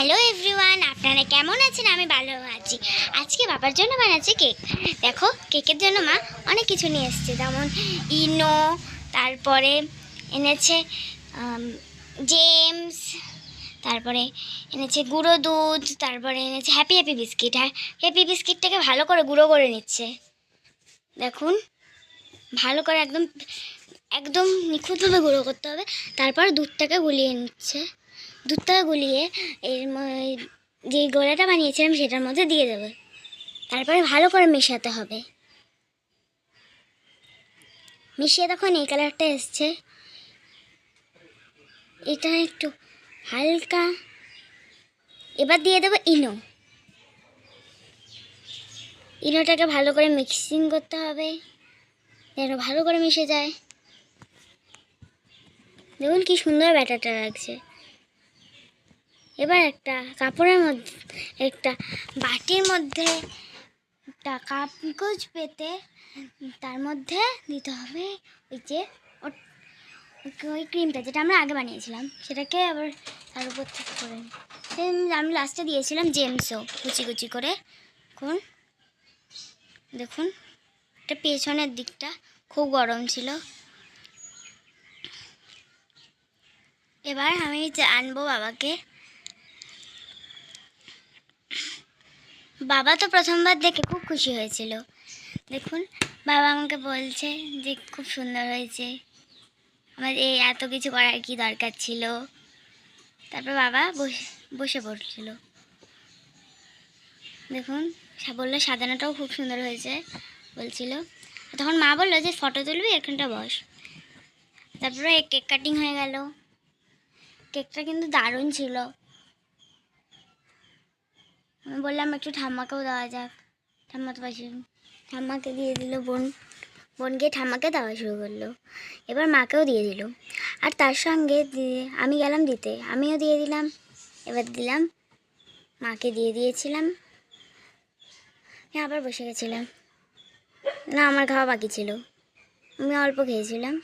Hello everyone আপনারা কেমন আছেন? আমি ভালো আছি। আজকে বাবার জন্য বানাচ্ছি কেক। দেখো, কেকের জন্য মা অনেক কিছু নিয়ে এসেছে। যেমন ইনো, তারপরে এনেছে জেমস, তারপরে এনেছে গুঁড়ো দুধ, তারপরে এনেছে হ্যাপি হ্যাপি বিস্কিট হ্যাঁ হ্যাপি বিস্কিটটাকে ভালো করে গুঁড়ো করে নিচ্ছে। দেখুন, ভালো করে একদম একদম নিখুঁতভাবে গুঁড়ো করতে হবে। তারপর দুধটাকে গুলিয়ে নিচ্ছে। দুধটাকে গুলিয়ে এর যে গোলাটা বানিয়েছিলাম সেটার মধ্যে দিয়ে দেবে। তারপরে ভালো করে মেশাতে হবে। মিশিয়ে তখন এই কালারটা এসছে। এটা একটু হালকা। এবার দিয়ে দেবো ইনো। ইনোটাকে ভালো করে মিক্সিং করতে হবে, যেন ভালো করে মিশে যায়। দেখুন কি সুন্দর ব্যাটারটা লাগছে। এবার একটা কাপড়ের মধ্যে, একটা বাটির মধ্যে একটা কাগজ পেতে তার মধ্যে দিতে হবে ওই যে ওই ক্রিমটা যেটা আমরা আগে বানিয়েছিলাম। সেটাকে আবার তার উপর থেকে করে আমি লাস্টে দিয়েছিলাম জেমসও কুচি কুচি করে। কোন দেখুন এটা পেছনের দিকটা খুব গরম ছিল। এবার আমি আনব বাবাকে বাবা তো প্রথমবার দেখে খুব খুশি হয়েছিল। দেখুন, বাবা আমাকে বলছে যে খুব সুন্দর হয়েছে। আমার এই এত কিছু করার কি দরকার ছিল? তারপর বাবা বসে বসে পড়ছিল। দেখুন বলল, সাজানোটাও খুব সুন্দর হয়েছে, বলছিল। তখন মা বলল যে, ফটো তুলবি, এখানটা বস। তারপরে কেক কাটিং হয়ে গেল। কেকটা কিন্তু দারুণ ছিল। আমি বললাম, একটু ঠাম্মাকেও দেওয়া যাক। ঠাম্মা তো পাশে ঠাম্মাকে দিয়ে দিল বোন। বোন গিয়ে ঠাম্মাকে দেওয়া শুরু করল। এবার মাকেও দিয়ে দিল। আর তার সঙ্গে আমি গেলাম দিতে। আমিও দিয়ে দিলাম। এবার দিলাম, মাকে দিয়ে দিয়েছিলাম। আবার বসে গেছিলাম। না, আমার খাওয়া বাকি ছিল। আমি অল্প খেয়েছিলাম।